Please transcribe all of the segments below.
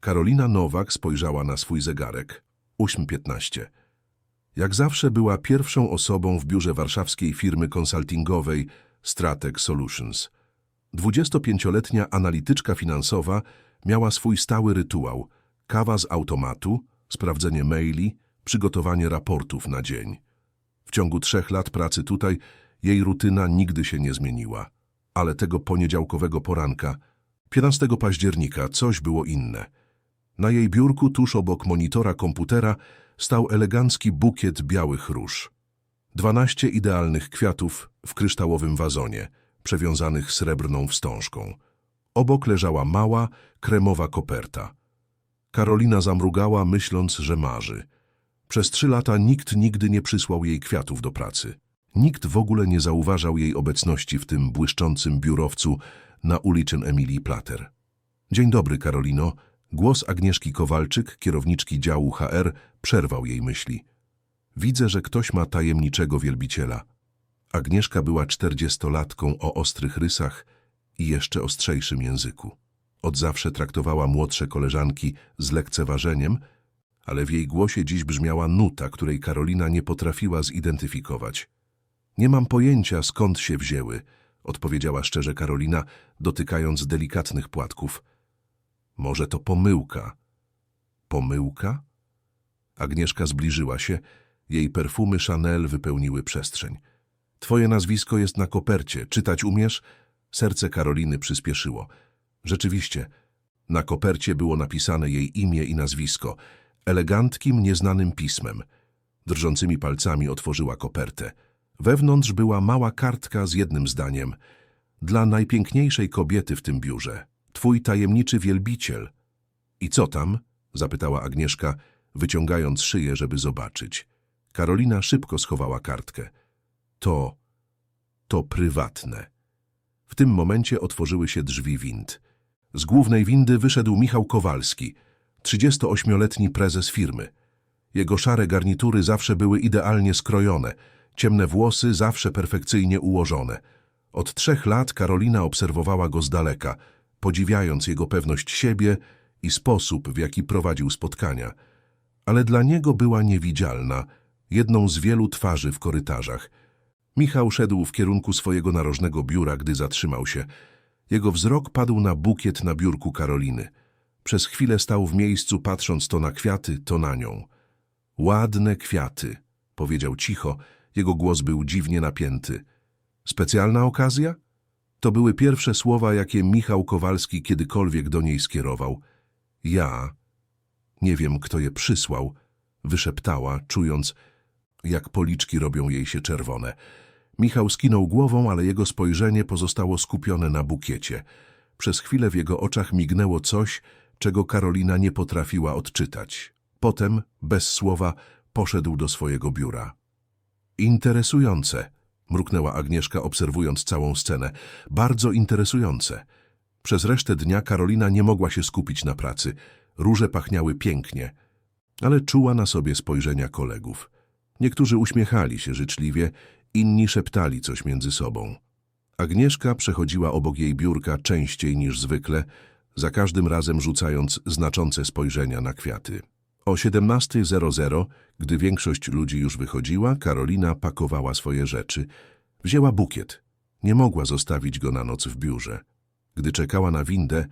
Karolina Nowak spojrzała na swój zegarek. 8.15. Jak zawsze była pierwszą osobą w biurze warszawskiej firmy konsultingowej Strateg Solutions. 25-letnia analityczka finansowa miała swój stały rytuał. Kawa z automatu, sprawdzenie maili, przygotowanie raportów na dzień. W ciągu trzech lat pracy tutaj jej rutyna nigdy się nie zmieniła. Ale tego poniedziałkowego poranka, 15 października, coś było inne. Na jej biurku, tuż obok monitora komputera, stał elegancki bukiet białych róż. Dwanaście idealnych kwiatów w kryształowym wazonie, przewiązanych srebrną wstążką. Obok leżała mała, kremowa koperta. Karolina zamrugała, myśląc, że marzy. Przez trzy lata nikt nigdy nie przysłał jej kwiatów do pracy. Nikt w ogóle nie zauważał jej obecności w tym błyszczącym biurowcu na ulicy Emilii Plater. Dzień dobry, Karolino. Głos Agnieszki Kowalczyk, kierowniczki działu HR, przerwał jej myśli. Widzę, że ktoś ma tajemniczego wielbiciela. Agnieszka była czterdziestolatką o ostrych rysach i jeszcze ostrzejszym języku. Od zawsze traktowała młodsze koleżanki z lekceważeniem, ale w jej głosie dziś brzmiała nuta, której Karolina nie potrafiła zidentyfikować. Nie mam pojęcia, skąd się wzięły, odpowiedziała szczerze Karolina, dotykając delikatnych płatków. Może to pomyłka. Pomyłka? Agnieszka zbliżyła się, jej perfumy Chanel wypełniły przestrzeń. Twoje nazwisko jest na kopercie, czytać umiesz? Serce Karoliny przyspieszyło. Rzeczywiście, na kopercie było napisane jej imię i nazwisko, eleganckim, nieznanym pismem. Drżącymi palcami otworzyła kopertę. Wewnątrz była mała kartka z jednym zdaniem. Dla najpiękniejszej kobiety w tym biurze. Twój tajemniczy wielbiciel. I co tam? zapytała Agnieszka, wyciągając szyję, żeby zobaczyć. Karolina szybko schowała kartkę. To, to prywatne. W tym momencie otworzyły się drzwi wind. Z głównej windy wyszedł Michał Kowalski, 38-letni prezes firmy. Jego szare garnitury zawsze były idealnie skrojone, ciemne włosy zawsze perfekcyjnie ułożone. Od trzech lat Karolina obserwowała go z daleka, podziwiając jego pewność siebie i sposób, w jaki prowadził spotkania. Ale dla niego była niewidzialna, jedną z wielu twarzy w korytarzach. Michał szedł w kierunku swojego narożnego biura, gdy zatrzymał się. Jego wzrok padł na bukiet na biurku Karoliny. Przez chwilę stał w miejscu, patrząc to na kwiaty, to na nią. Ładne kwiaty, powiedział cicho, jego głos był dziwnie napięty. Specjalna okazja? To były pierwsze słowa, jakie Michał Kowalski kiedykolwiek do niej skierował. Ja, nie wiem kto je przysłał, wyszeptała, czując, jak policzki robią jej się czerwone. Michał skinął głową, ale jego spojrzenie pozostało skupione na bukiecie. Przez chwilę w jego oczach mignęło coś, czego Karolina nie potrafiła odczytać. Potem, bez słowa, poszedł do swojego biura. Interesujące, mruknęła Agnieszka, obserwując całą scenę. Bardzo interesujące. Przez resztę dnia Karolina nie mogła się skupić na pracy. Róże pachniały pięknie, ale czuła na sobie spojrzenia kolegów. Niektórzy uśmiechali się życzliwie, inni szeptali coś między sobą. Agnieszka przechodziła obok jej biurka częściej niż zwykle, za każdym razem rzucając znaczące spojrzenia na kwiaty. O 17.00, gdy większość ludzi już wychodziła, Karolina pakowała swoje rzeczy. Wzięła bukiet. Nie mogła zostawić go na noc w biurze. Gdy czekała na windę,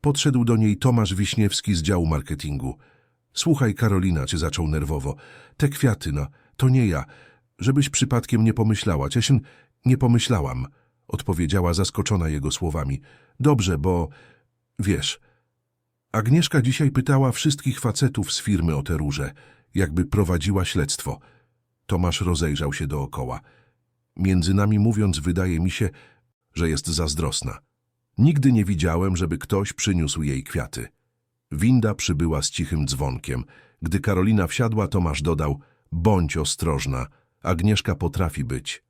podszedł do niej Tomasz Wiśniewski z działu marketingu. Słuchaj, Karolina, cię zaczął nerwowo. Te kwiaty, no, to nie ja. Żebyś przypadkiem nie pomyślała. Ciesyn, nie pomyślałam, odpowiedziała zaskoczona jego słowami. Dobrze, bo, wiesz, Agnieszka dzisiaj pytała wszystkich facetów z firmy o te róże, jakby prowadziła śledztwo. Tomasz rozejrzał się dookoła. Między nami mówiąc, wydaje mi się, że jest zazdrosna. Nigdy nie widziałem, żeby ktoś przyniósł jej kwiaty. Winda przybyła z cichym dzwonkiem. Gdy Karolina wsiadła, Tomasz dodał, bądź ostrożna, Agnieszka potrafi być.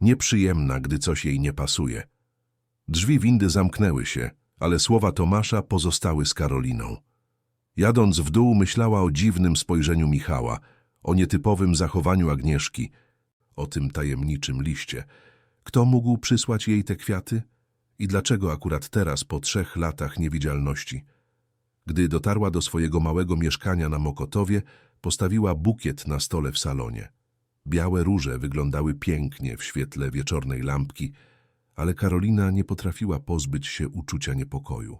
Nieprzyjemna, gdy coś jej nie pasuje. Drzwi windy zamknęły się, ale słowa Tomasza pozostały z Karoliną. Jadąc w dół, myślała o dziwnym spojrzeniu Michała, o nietypowym zachowaniu Agnieszki, o tym tajemniczym liście. Kto mógł przysłać jej te kwiaty? I dlaczego akurat teraz, po trzech latach niewidzialności? Gdy dotarła do swojego małego mieszkania na Mokotowie, postawiła bukiet na stole w salonie. Białe róże wyglądały pięknie w świetle wieczornej lampki, ale Karolina nie potrafiła pozbyć się uczucia niepokoju.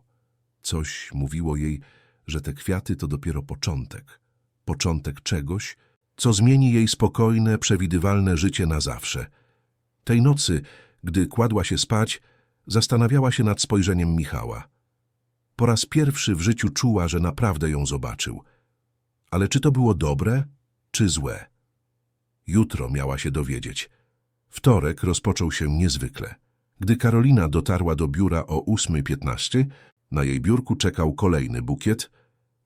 Coś mówiło jej, że te kwiaty to dopiero początek. Początek czegoś, co zmieni jej spokojne, przewidywalne życie na zawsze. Tej nocy, gdy kładła się spać, zastanawiała się nad spojrzeniem Michała. Po raz pierwszy w życiu czuła, że naprawdę ją zobaczył. Ale czy to było dobre, czy złe? Jutro miała się dowiedzieć. Wtorek rozpoczął się niezwykle. Gdy Karolina dotarła do biura o 8.15, na jej biurku czekał kolejny bukiet,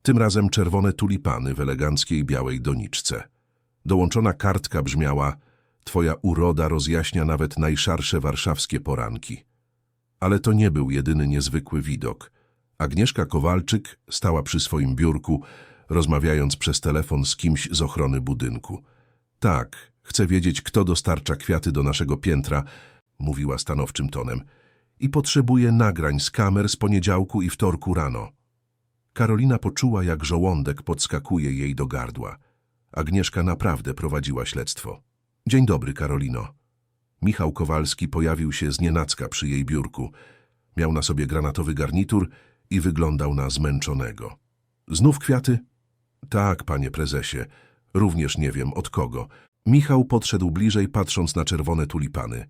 tym razem czerwone tulipany w eleganckiej białej doniczce. Dołączona kartka brzmiała Twoja uroda rozjaśnia nawet najszarsze warszawskie poranki. Ale to nie był jedyny niezwykły widok. Agnieszka Kowalczyk stała przy swoim biurku, rozmawiając przez telefon z kimś z ochrony budynku. Tak, chcę wiedzieć, kto dostarcza kwiaty do naszego piętra, mówiła stanowczym tonem. I potrzebuję nagrań z kamer z poniedziałku i wtorku rano. Karolina poczuła, jak żołądek podskakuje jej do gardła. Agnieszka naprawdę prowadziła śledztwo. Dzień dobry, Karolino. Michał Kowalski pojawił się znienacka przy jej biurku. Miał na sobie granatowy garnitur i wyglądał na zmęczonego. Znów kwiaty? Tak, panie prezesie. Również nie wiem od kogo. Michał podszedł bliżej, patrząc na czerwone tulipany.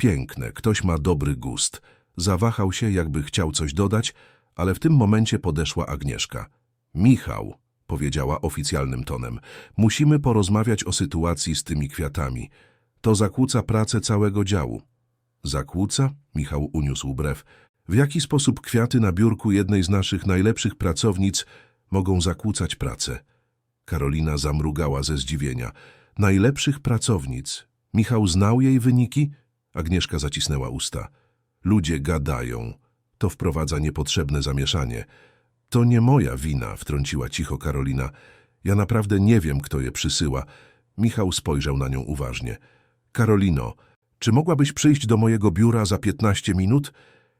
Piękne, ktoś ma dobry gust. Zawahał się, jakby chciał coś dodać, ale w tym momencie podeszła Agnieszka. Michał, powiedziała oficjalnym tonem, musimy porozmawiać o sytuacji z tymi kwiatami. To zakłóca pracę całego działu. Zakłóca? Michał uniósł brew. W jaki sposób kwiaty na biurku jednej z naszych najlepszych pracownic mogą zakłócać pracę? Karolina zamrugała ze zdziwienia. Najlepszych pracownic. Michał znał jej wyniki? Agnieszka zacisnęła usta. Ludzie gadają. To wprowadza niepotrzebne zamieszanie. To nie moja wina, wtrąciła cicho Karolina. Ja naprawdę nie wiem, kto je przysyła. Michał spojrzał na nią uważnie. Karolino, czy mogłabyś przyjść do mojego biura za 15 minut?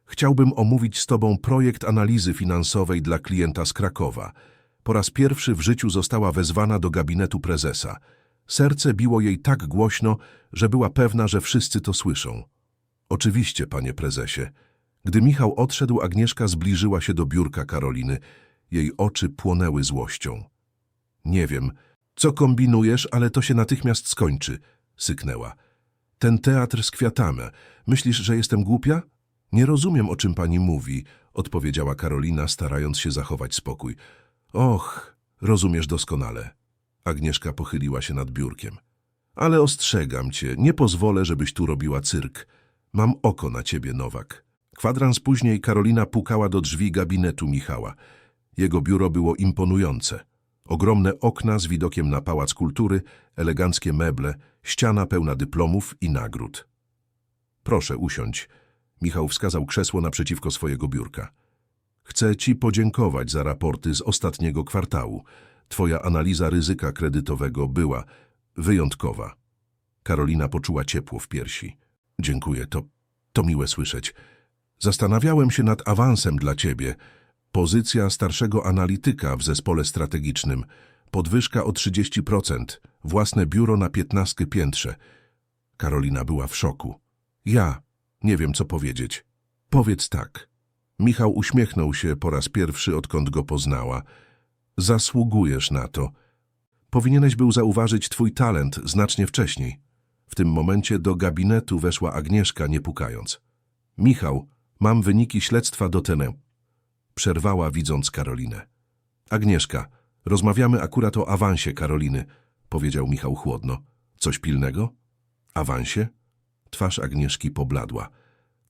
Chciałbym omówić z tobą projekt analizy finansowej dla klienta z Krakowa. Po raz pierwszy w życiu została wezwana do gabinetu prezesa. Serce biło jej tak głośno, że była pewna, że wszyscy to słyszą. Oczywiście, panie prezesie. Gdy Michał odszedł, Agnieszka zbliżyła się do biurka Karoliny. Jej oczy płonęły złością. Nie wiem, co kombinujesz, ale to się natychmiast skończy, syknęła. Ten teatr z kwiatami. Myślisz, że jestem głupia? Nie rozumiem, o czym pani mówi, odpowiedziała Karolina, starając się zachować spokój. Och, rozumiesz doskonale. Agnieszka pochyliła się nad biurkiem. Ale ostrzegam cię, nie pozwolę, żebyś tu robiła cyrk. Mam oko na ciebie, Nowak. Kwadrans później Karolina pukała do drzwi gabinetu Michała. Jego biuro było imponujące. Ogromne okna z widokiem na Pałac Kultury, eleganckie meble, ściana pełna dyplomów i nagród. Proszę usiądź. Michał wskazał krzesło naprzeciwko swojego biurka. Chcę ci podziękować za raporty z ostatniego kwartału. Twoja analiza ryzyka kredytowego była wyjątkowa. Karolina poczuła ciepło w piersi. Dziękuję, to, to miłe słyszeć. Zastanawiałem się nad awansem dla ciebie. Pozycja starszego analityka w zespole strategicznym. Podwyżka o 30%. Własne biuro na 15 piętrze. Karolina była w szoku. Ja nie wiem, co powiedzieć. Powiedz tak. Michał uśmiechnął się po raz pierwszy, odkąd go poznała. Zasługujesz na to. Powinieneś był zauważyć twój talent znacznie wcześniej. W tym momencie do gabinetu weszła Agnieszka, nie pukając. Michał, mam wyniki śledztwa do Tenę. Przerwała, widząc Karolinę. Agnieszka, rozmawiamy akurat o awansie Karoliny, powiedział Michał chłodno. Coś pilnego? Awansie? Twarz Agnieszki pobladła.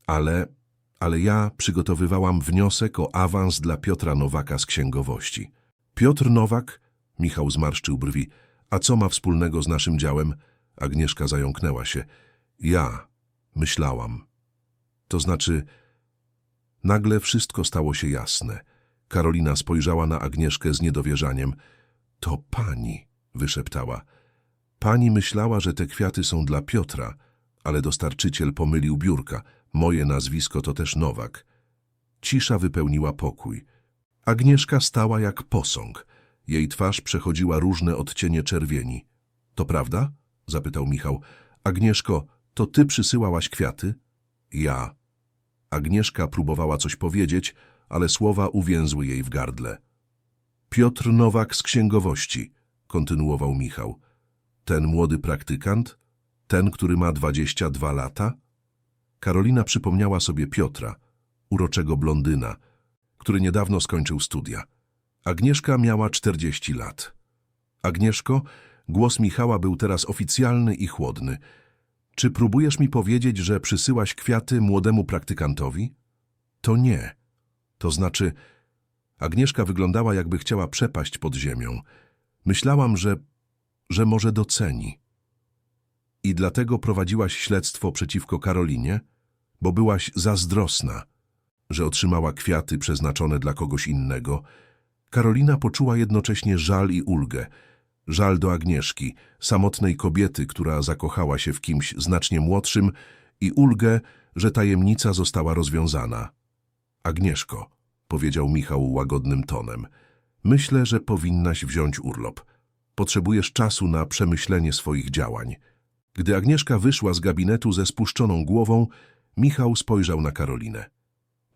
Ale, ale ja przygotowywałam wniosek o awans dla Piotra Nowaka z księgowości. Piotr Nowak? Michał zmarszczył brwi. A co ma wspólnego z naszym działem? Agnieszka zająknęła się. Ja myślałam. To znaczy, nagle wszystko stało się jasne. Karolina spojrzała na Agnieszkę z niedowierzaniem. To pani, wyszeptała. Pani myślała, że te kwiaty są dla Piotra, ale dostarczyciel pomylił biurka. Moje nazwisko to też Nowak. Cisza wypełniła pokój. Agnieszka stała jak posąg. Jej twarz przechodziła różne odcienie czerwieni. To prawda? zapytał Michał. Agnieszko, to ty przysyłałaś kwiaty? Ja. Agnieszka próbowała coś powiedzieć, ale słowa uwięzły jej w gardle. Piotr Nowak z księgowości, kontynuował Michał. Ten młody praktykant? Ten, który ma 22 lata? Karolina przypomniała sobie Piotra, uroczego blondyna, który niedawno skończył studia. Agnieszka miała 40 lat. Agnieszko, głos Michała był teraz oficjalny i chłodny. Czy próbujesz mi powiedzieć, że przysyłaś kwiaty młodemu praktykantowi? To nie. To znaczy, Agnieszka wyglądała jakby chciała przepaść pod ziemią. Myślałam, że, że może doceni. I dlatego prowadziłaś śledztwo przeciwko Karolinie, bo byłaś zazdrosna, że otrzymała kwiaty przeznaczone dla kogoś innego. Karolina poczuła jednocześnie żal i ulgę. Żal do Agnieszki, samotnej kobiety, która zakochała się w kimś znacznie młodszym i ulgę, że tajemnica została rozwiązana. Agnieszko, powiedział Michał łagodnym tonem, myślę, że powinnaś wziąć urlop. Potrzebujesz czasu na przemyślenie swoich działań. Gdy Agnieszka wyszła z gabinetu ze spuszczoną głową, Michał spojrzał na Karolinę.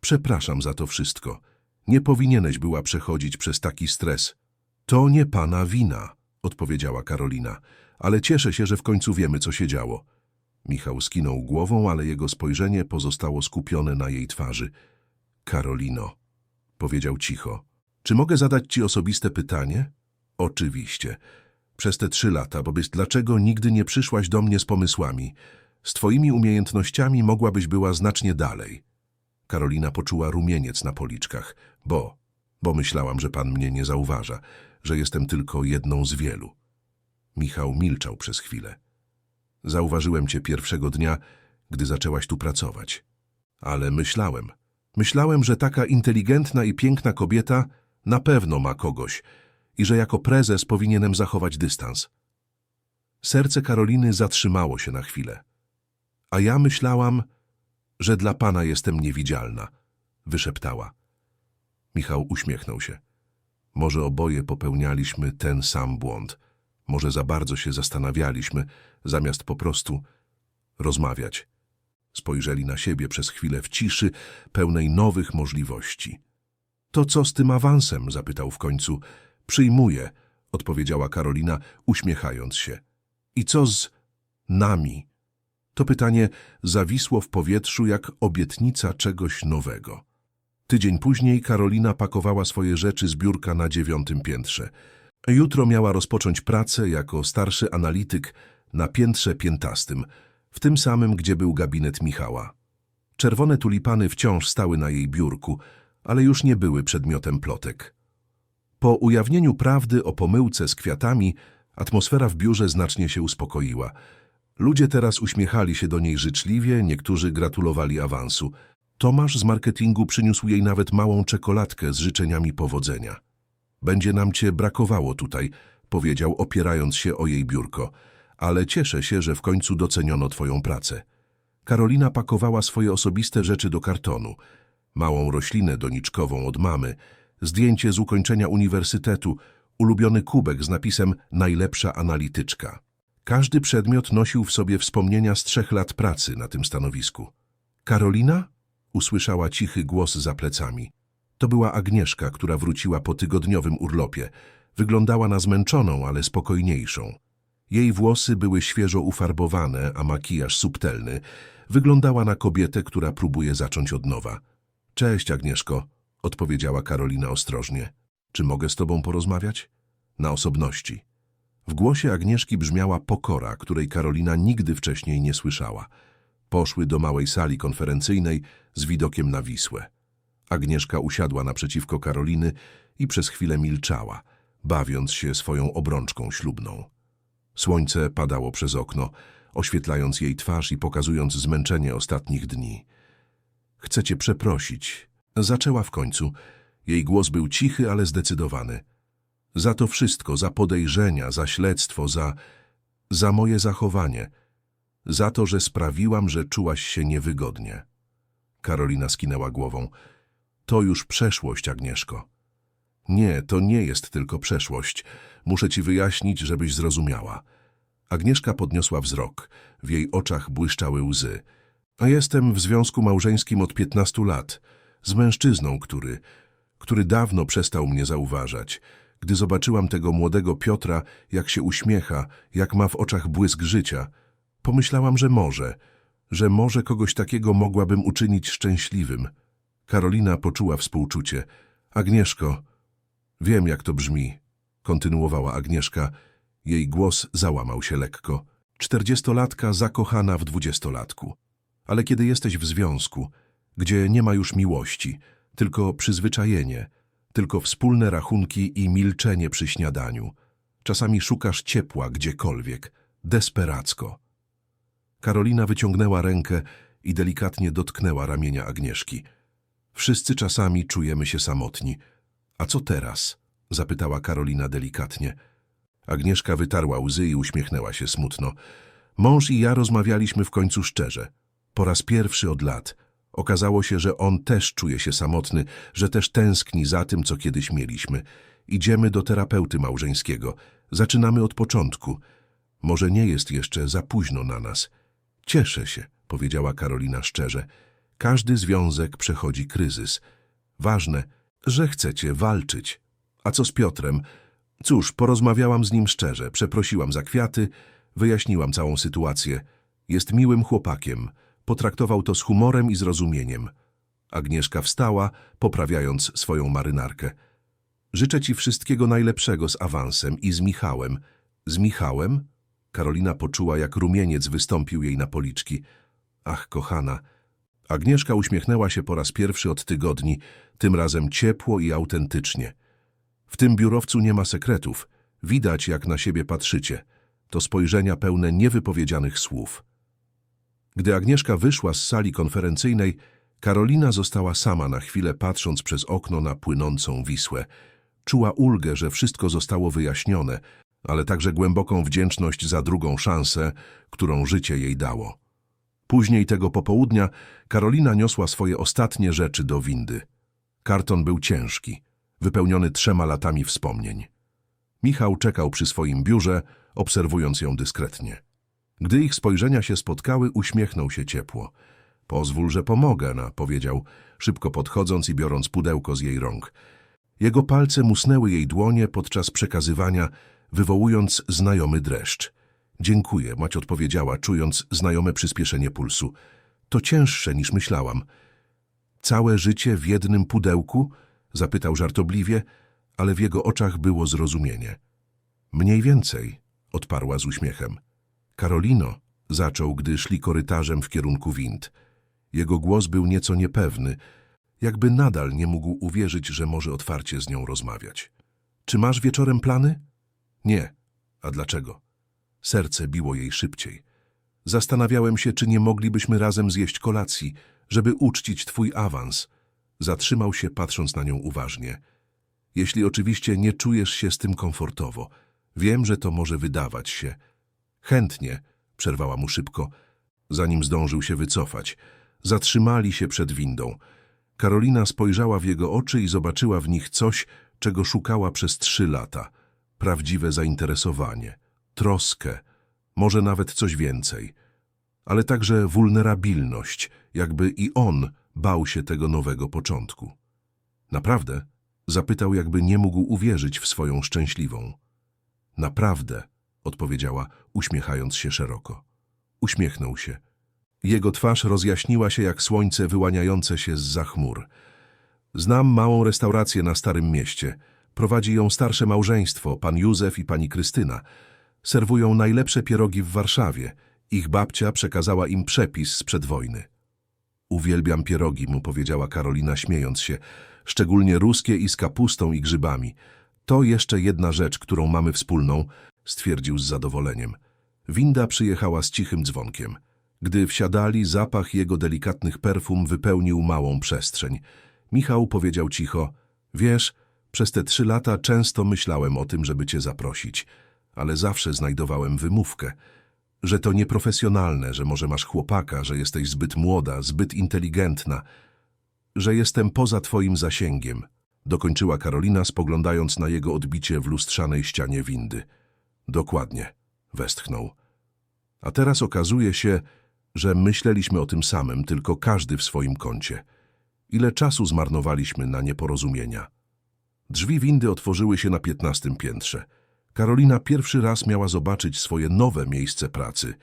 Przepraszam za to wszystko. Nie powinieneś była przechodzić przez taki stres. To nie pana wina, odpowiedziała Karolina, ale cieszę się, że w końcu wiemy, co się działo. Michał skinął głową, ale jego spojrzenie pozostało skupione na jej twarzy. Karolino, powiedział cicho, czy mogę zadać ci osobiste pytanie? Oczywiście. Przez te trzy lata, wobec dlaczego nigdy nie przyszłaś do mnie z pomysłami? Z twoimi umiejętnościami mogłabyś była znacznie dalej. Karolina poczuła rumieniec na policzkach, bo, bo myślałam, że pan mnie nie zauważa, że jestem tylko jedną z wielu. Michał milczał przez chwilę. Zauważyłem cię pierwszego dnia, gdy zaczęłaś tu pracować. Ale myślałem, myślałem, że taka inteligentna i piękna kobieta na pewno ma kogoś i że jako prezes powinienem zachować dystans. Serce Karoliny zatrzymało się na chwilę. A ja myślałam, że dla pana jestem niewidzialna, wyszeptała. Michał uśmiechnął się. Może oboje popełnialiśmy ten sam błąd. Może za bardzo się zastanawialiśmy, zamiast po prostu rozmawiać. Spojrzeli na siebie przez chwilę w ciszy, pełnej nowych możliwości. To co z tym awansem? zapytał w końcu. Przyjmuję, odpowiedziała Karolina, uśmiechając się. I co z nami? To pytanie zawisło w powietrzu jak obietnica czegoś nowego. Tydzień później Karolina pakowała swoje rzeczy z biurka na dziewiątym piętrze. Jutro miała rozpocząć pracę jako starszy analityk na piętrze piętastym, w tym samym, gdzie był gabinet Michała. Czerwone tulipany wciąż stały na jej biurku, ale już nie były przedmiotem plotek. Po ujawnieniu prawdy o pomyłce z kwiatami, atmosfera w biurze znacznie się uspokoiła. Ludzie teraz uśmiechali się do niej życzliwie, niektórzy gratulowali awansu. Tomasz z marketingu przyniósł jej nawet małą czekoladkę z życzeniami powodzenia. Będzie nam cię brakowało tutaj, powiedział, opierając się o jej biurko, ale cieszę się, że w końcu doceniono twoją pracę. Karolina pakowała swoje osobiste rzeczy do kartonu. Małą roślinę doniczkową od mamy, zdjęcie z ukończenia uniwersytetu, ulubiony kubek z napisem Najlepsza analityczka. Każdy przedmiot nosił w sobie wspomnienia z trzech lat pracy na tym stanowisku. Karolina? Usłyszała cichy głos za plecami. To była Agnieszka, która wróciła po tygodniowym urlopie. Wyglądała na zmęczoną, ale spokojniejszą. Jej włosy były świeżo ufarbowane, a makijaż subtelny. Wyglądała na kobietę, która próbuje zacząć od nowa. Cześć, Agnieszko, odpowiedziała Karolina ostrożnie. Czy mogę z tobą porozmawiać? Na osobności. W głosie Agnieszki brzmiała pokora, której Karolina nigdy wcześniej nie słyszała. Poszły do małej sali konferencyjnej z widokiem na Wisłę. Agnieszka usiadła naprzeciwko Karoliny i przez chwilę milczała, bawiąc się swoją obrączką ślubną. Słońce padało przez okno, oświetlając jej twarz i pokazując zmęczenie ostatnich dni. Chcę cię przeprosić. Zaczęła w końcu. Jej głos był cichy, ale zdecydowany. Za to wszystko, za podejrzenia, za śledztwo, za... za moje zachowanie. Za to, że sprawiłam, że czułaś się niewygodnie. Karolina skinęła głową. To już przeszłość, Agnieszko. Nie, to nie jest tylko przeszłość. Muszę ci wyjaśnić, żebyś zrozumiała. Agnieszka podniosła wzrok. W jej oczach błyszczały łzy. A jestem w związku małżeńskim od 15 lat. Z mężczyzną, który, który dawno przestał mnie zauważać. Gdy zobaczyłam tego młodego Piotra, jak się uśmiecha, jak ma w oczach błysk życia, pomyślałam, że może, że może kogoś takiego mogłabym uczynić szczęśliwym. Karolina poczuła współczucie. Agnieszko, wiem jak to brzmi, kontynuowała Agnieszka. Jej głos załamał się lekko. Czterdziestolatka zakochana w dwudziestolatku. Ale kiedy jesteś w związku, gdzie nie ma już miłości, tylko przyzwyczajenie, tylko wspólne rachunki i milczenie przy śniadaniu, czasami szukasz ciepła gdziekolwiek, desperacko. Karolina wyciągnęła rękę i delikatnie dotknęła ramienia Agnieszki. Wszyscy czasami czujemy się samotni. A co teraz? zapytała Karolina delikatnie. Agnieszka wytarła łzy i uśmiechnęła się smutno. Mąż i ja rozmawialiśmy w końcu szczerze. Po raz pierwszy od lat. Okazało się, że on też czuje się samotny, że też tęskni za tym, co kiedyś mieliśmy. Idziemy do terapeuty małżeńskiego. Zaczynamy od początku. Może nie jest jeszcze za późno na nas. Cieszę się, powiedziała Karolina szczerze. Każdy związek przechodzi kryzys. Ważne, że chcecie walczyć. A co z Piotrem? Cóż, porozmawiałam z nim szczerze, przeprosiłam za kwiaty, wyjaśniłam całą sytuację. Jest miłym chłopakiem. Potraktował to z humorem i zrozumieniem. Agnieszka wstała, poprawiając swoją marynarkę. Życzę ci wszystkiego najlepszego z awansem i z Michałem. Z Michałem? Karolina poczuła, jak rumieniec wystąpił jej na policzki. Ach, kochana. Agnieszka uśmiechnęła się po raz pierwszy od tygodni, tym razem ciepło i autentycznie. W tym biurowcu nie ma sekretów. Widać, jak na siebie patrzycie. To spojrzenia pełne niewypowiedzianych słów. Gdy Agnieszka wyszła z sali konferencyjnej, Karolina została sama na chwilę patrząc przez okno na płynącą Wisłę. Czuła ulgę, że wszystko zostało wyjaśnione, ale także głęboką wdzięczność za drugą szansę, którą życie jej dało. Później tego popołudnia Karolina niosła swoje ostatnie rzeczy do windy. Karton był ciężki, wypełniony trzema latami wspomnień. Michał czekał przy swoim biurze, obserwując ją dyskretnie. Gdy ich spojrzenia się spotkały, uśmiechnął się ciepło. Pozwól, że pomogę, na, powiedział, szybko podchodząc i biorąc pudełko z jej rąk. Jego palce musnęły jej dłonie podczas przekazywania, wywołując znajomy dreszcz. Dziękuję, mać odpowiedziała, czując znajome przyspieszenie pulsu. To cięższe niż myślałam. Całe życie w jednym pudełku? Zapytał żartobliwie, ale w jego oczach było zrozumienie. Mniej więcej, odparła z uśmiechem. Karolino, zaczął, gdy szli korytarzem w kierunku wind. Jego głos był nieco niepewny, jakby nadal nie mógł uwierzyć, że może otwarcie z nią rozmawiać. Czy masz wieczorem plany? Nie. A dlaczego? Serce biło jej szybciej. Zastanawiałem się, czy nie moglibyśmy razem zjeść kolacji, żeby uczcić twój awans. Zatrzymał się, patrząc na nią uważnie. Jeśli oczywiście nie czujesz się z tym komfortowo. Wiem, że to może wydawać się. Chętnie, przerwała mu szybko, zanim zdążył się wycofać. Zatrzymali się przed windą. Karolina spojrzała w jego oczy i zobaczyła w nich coś, czego szukała przez trzy lata. Prawdziwe zainteresowanie, troskę, może nawet coś więcej. Ale także wulnerabilność, jakby i on bał się tego nowego początku. Naprawdę? Zapytał, jakby nie mógł uwierzyć w swoją szczęśliwą. Naprawdę, odpowiedziała, uśmiechając się szeroko. Uśmiechnął się. Jego twarz rozjaśniła się jak słońce wyłaniające się z za chmur. Znam małą restaurację na Starym Mieście. Prowadzi ją starsze małżeństwo, pan Józef i pani Krystyna. Serwują najlepsze pierogi w Warszawie. Ich babcia przekazała im przepis sprzed wojny. Uwielbiam pierogi, mu powiedziała Karolina, śmiejąc się. Szczególnie ruskie i z kapustą i grzybami. To jeszcze jedna rzecz, którą mamy wspólną, stwierdził z zadowoleniem. Winda przyjechała z cichym dzwonkiem. Gdy wsiadali, zapach jego delikatnych perfum wypełnił małą przestrzeń. Michał powiedział cicho, wiesz, przez te trzy lata często myślałem o tym, żeby cię zaprosić, ale zawsze znajdowałem wymówkę, że to nieprofesjonalne, że może masz chłopaka, że jesteś zbyt młoda, zbyt inteligentna, że jestem poza twoim zasięgiem. Dokończyła Karolina, spoglądając na jego odbicie w lustrzanej ścianie windy. Dokładnie, westchnął. A teraz okazuje się, że myśleliśmy o tym samym, tylko każdy w swoim kącie. Ile czasu zmarnowaliśmy na nieporozumienia. Drzwi windy otworzyły się na piętnastym piętrze. Karolina pierwszy raz miała zobaczyć swoje nowe miejsce pracy.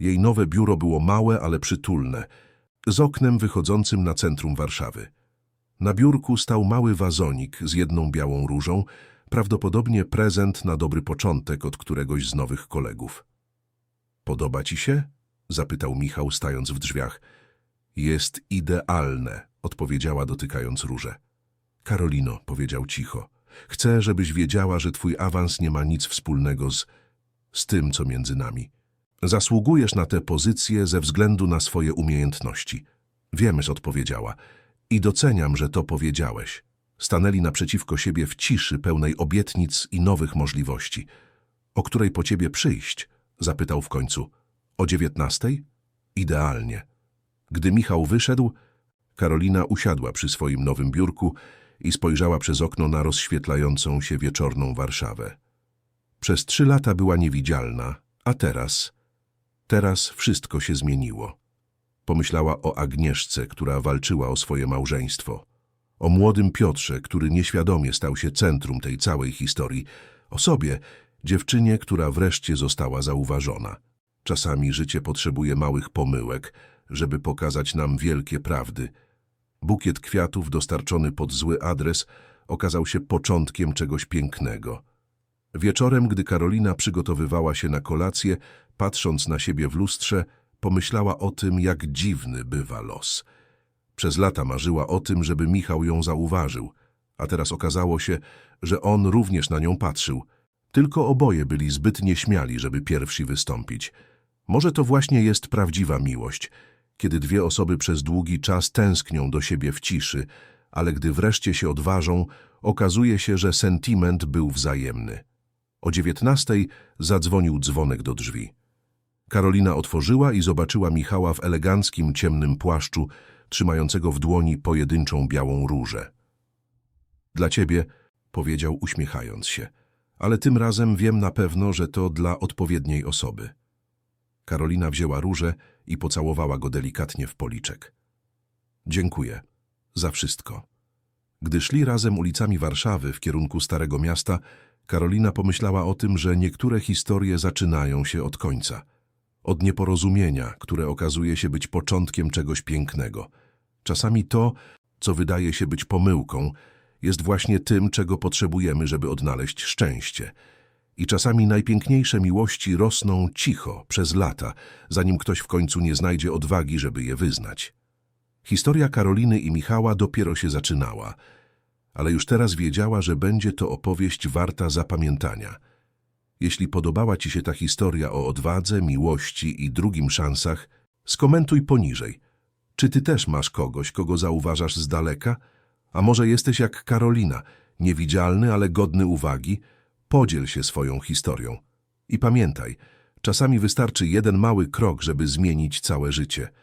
Jej nowe biuro było małe, ale przytulne, z oknem wychodzącym na centrum Warszawy. Na biurku stał mały wazonik z jedną białą różą, prawdopodobnie prezent na dobry początek od któregoś z nowych kolegów. Podoba ci się? zapytał Michał, stając w drzwiach. Jest idealne, odpowiedziała, dotykając róże. Karolino, powiedział cicho, chcę, żebyś wiedziała, że twój awans nie ma nic wspólnego z, z tym, co między nami. Zasługujesz na tę pozycję ze względu na swoje umiejętności. Wiemyś, odpowiedziała. I doceniam, że to powiedziałeś. Stanęli naprzeciwko siebie w ciszy pełnej obietnic i nowych możliwości. O której po ciebie przyjść? Zapytał w końcu. O dziewiętnastej? Idealnie. Gdy Michał wyszedł, Karolina usiadła przy swoim nowym biurku i spojrzała przez okno na rozświetlającą się wieczorną Warszawę. Przez trzy lata była niewidzialna, a teraz... Teraz wszystko się zmieniło. Pomyślała o Agnieszce, która walczyła o swoje małżeństwo. O młodym Piotrze, który nieświadomie stał się centrum tej całej historii. O sobie, dziewczynie, która wreszcie została zauważona. Czasami życie potrzebuje małych pomyłek, żeby pokazać nam wielkie prawdy. Bukiet kwiatów dostarczony pod zły adres okazał się początkiem czegoś pięknego. Wieczorem, gdy Karolina przygotowywała się na kolację, patrząc na siebie w lustrze, pomyślała o tym, jak dziwny bywa los. Przez lata marzyła o tym, żeby Michał ją zauważył, a teraz okazało się, że on również na nią patrzył. Tylko oboje byli zbyt nieśmiali, żeby pierwsi wystąpić. Może to właśnie jest prawdziwa miłość, kiedy dwie osoby przez długi czas tęsknią do siebie w ciszy, ale gdy wreszcie się odważą, okazuje się, że sentyment był wzajemny. O dziewiętnastej zadzwonił dzwonek do drzwi. Karolina otworzyła i zobaczyła Michała w eleganckim, ciemnym płaszczu, trzymającego w dłoni pojedynczą białą różę. Dla ciebie, powiedział uśmiechając się, ale tym razem wiem na pewno, że to dla odpowiedniej osoby. Karolina wzięła różę i pocałowała go delikatnie w policzek. Dziękuję za wszystko. Gdy szli razem ulicami Warszawy w kierunku Starego Miasta, Karolina pomyślała o tym, że niektóre historie zaczynają się od końca. Od nieporozumienia, które okazuje się być początkiem czegoś pięknego. Czasami to, co wydaje się być pomyłką, jest właśnie tym, czego potrzebujemy, żeby odnaleźć szczęście. I czasami najpiękniejsze miłości rosną cicho, przez lata, zanim ktoś w końcu nie znajdzie odwagi, żeby je wyznać. Historia Karoliny i Michała dopiero się zaczynała, ale już teraz wiedziała, że będzie to opowieść warta zapamiętania. Jeśli podobała Ci się ta historia o odwadze, miłości i drugim szansach, skomentuj poniżej. Czy Ty też masz kogoś, kogo zauważasz z daleka? A może jesteś jak Karolina, niewidzialny, ale godny uwagi? Podziel się swoją historią. I pamiętaj, czasami wystarczy jeden mały krok, żeby zmienić całe życie –